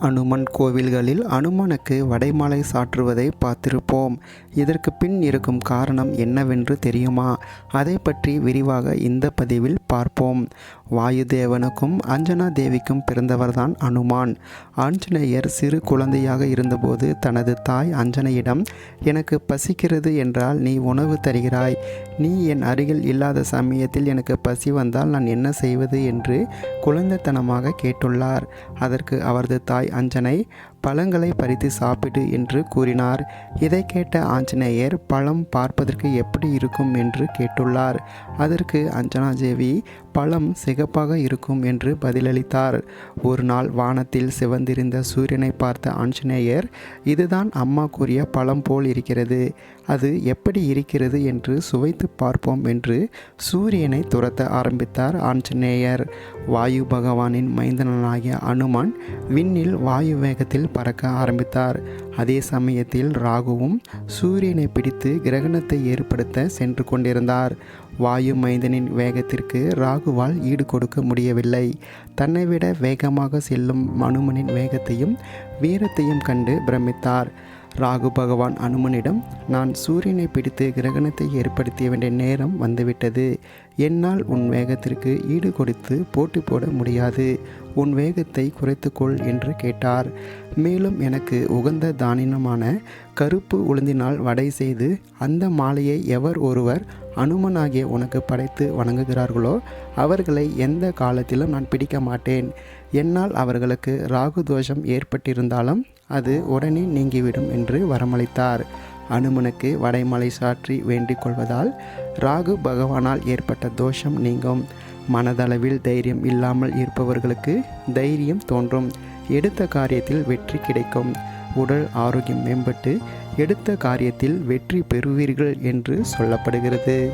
அனுமன் கோவில்களில் அனுமனுக்கு வடைமாலை சாற்றுவதை பார்த்திருப்போம். இதற்கு பின் இருக்கும் காரணம் என்னவென்று தெரியுமா? அதை பற்றி விரிவாக இந்த பதிவில் பார்ப்போம். வாயுதேவனுக்கும் அஞ்சனா தேவிக்கும் பிறந்தவர்தான் அனுமான். ஆஞ்சநேயர் சிறு குழந்தையாக இருந்தபோது தனது தாய் அஞ்சனையிடம் எனக்கு பசிக்கிறது என்றால் நீ உணவு தருகிறாய். நீ என் அருகில் இல்லாத சமயத்தில் எனக்கு பசி வந்தால் நான் என்ன செய்வது? என்று குழந்தைத்தனமாக கேட்டுள்ளார். அதற்கு அவரது தாய் அஞ்சனை பழங்களை பறித்து சாப்பிடு என்று கூறினார். இதை கேட்ட ஆஞ்சநேயர் பழம் பார்ப்பதற்கு எப்படி இருக்கும்? என்று கேட்டுள்ளார். அதற்கு அஞ்சனா தேவி பழம் சிகப்பாக இருக்கும் என்று பதிலளித்தார். ஒரு நாள் வானத்தில் சிவந்திருந்த சூரியனை பார்த்த ஆஞ்சநேயர் இதுதான் அம்மா கூறிய பழம் போல் இருக்கிறது. அது எப்படி இருக்கிறது என்று சுவைத்து பார்ப்போம் என்று சூரியனை துரத்த ஆரம்பித்தார் ஆஞ்சநேயர். வாயு பகவானின் மைந்தனாகிய அனுமான் விண்ணில் வாயு வேகத்தில் பறக்க ஆரம்பித்தார். அதே சமயத்தில் ராகுவும் சூரியனை பிடித்து கிரகணத்தை ஏற்படுத்த சென்று கொண்டிருந்தார். வாயு மைந்தனின் வேகத்திற்கு ராகுவால் ஈடு கொடுக்க முடியவில்லை. தன்னை விட வேகமாக செல்லும் அனுமனின் வேகத்தையும் வீரத்தையும் கண்டு பிரமித்தார். ராகு பகவான் அனுமனிடம் நான் சூரியனை பிடித்து கிரகணத்தை ஏற்படுத்திய வேண்டிய நேரம் வந்துவிட்டது. என்னால் உன் வேகத்திற்கு ஈடு கொடுத்து போட்டி போட முடியாது. உன் வேகத்தை குறைத்துக்கொள் என்று கேட்டார். மேலும் எனக்கு உகந்த தானினமான கருப்பு உளுந்தினால் வடை செய்து அந்த மாலையை எவர் ஒருவர் அனுமனாகிய உனக்கு படைத்து வணங்குகிறார்களோ அவர்களை எந்த காலத்திலும் நான் பிடிக்க மாட்டேன். என்னால் அவர்களுக்கு ராகு தோஷம் ஏற்பட்டிருந்தாலும் அது உடனே நீங்கிவிடும் என்று வரமளித்தார். அனுமனுக்கு வடைமலை சாற்றி வேண்டிக் கொள்வதால் ராகு பகவானால் ஏற்பட்ட தோஷம் நீங்கும். மனதளவில் தைரியம் இல்லாமல் இருப்பவர்களுக்கு தைரியம் தோன்றும். எடுத்த காரியத்தில் வெற்றி கிடைக்கும். உடல் ஆரோக்கியம் மேம்பட்டு எடுத்த காரியத்தில் வெற்றி பெறுவீர்கள் என்று சொல்லப்படுகிறது.